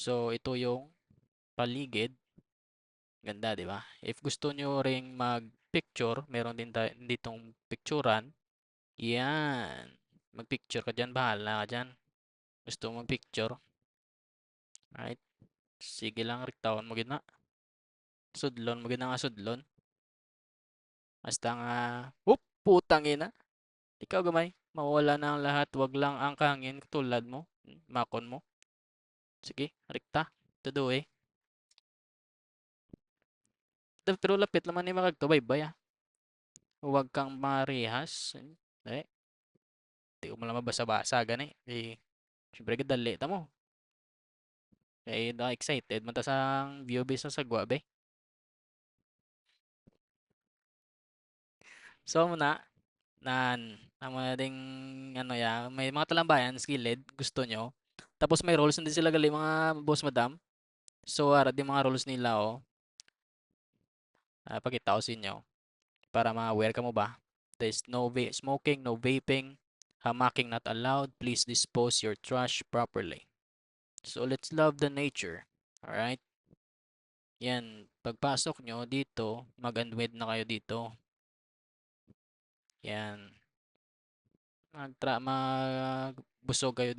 So, ito yung paligid. Ganda, di ba? If gusto nyo ring mag-picture, meron din ditong picturean. Yan. Mag-picture ka dyan. Bahala ka dyan. Gusto mo mag-picture. Right? Sige lang, riktawan mo gina. Sudlon mo gina nga sudlon. Basta nga, whoop, putang ina. Ikaw gamay, mawala na ang lahat, wag lang ang kangin tulad mo, makon mo. Sige, rikta, tudo eh. Pero lapit naman ni makagto, bye-bye ah. Huwag kang marihas. Eh, di ko mo lang mabasa-basa gani. Eh, syempre kadali ta mo. Eh, na excited man ta sa view base sa sagwa. So muna, nan, ang mga ding ano ya, may mga talambayan skilled gusto nyo. Tapos may roles din sila gali mga boss madam. So ara di mga roles nila oh. Ah, pakita ko sa inyo para ma-aware ka mo ba. There's no va- smoking, no vaping, hamaking not allowed. Please dispose your trash properly. So let's love the nature. Alright? Yan, pagpasok nyo dito, mag-unwed na kayo dito. Yan. Magtra magbusog kayo dito.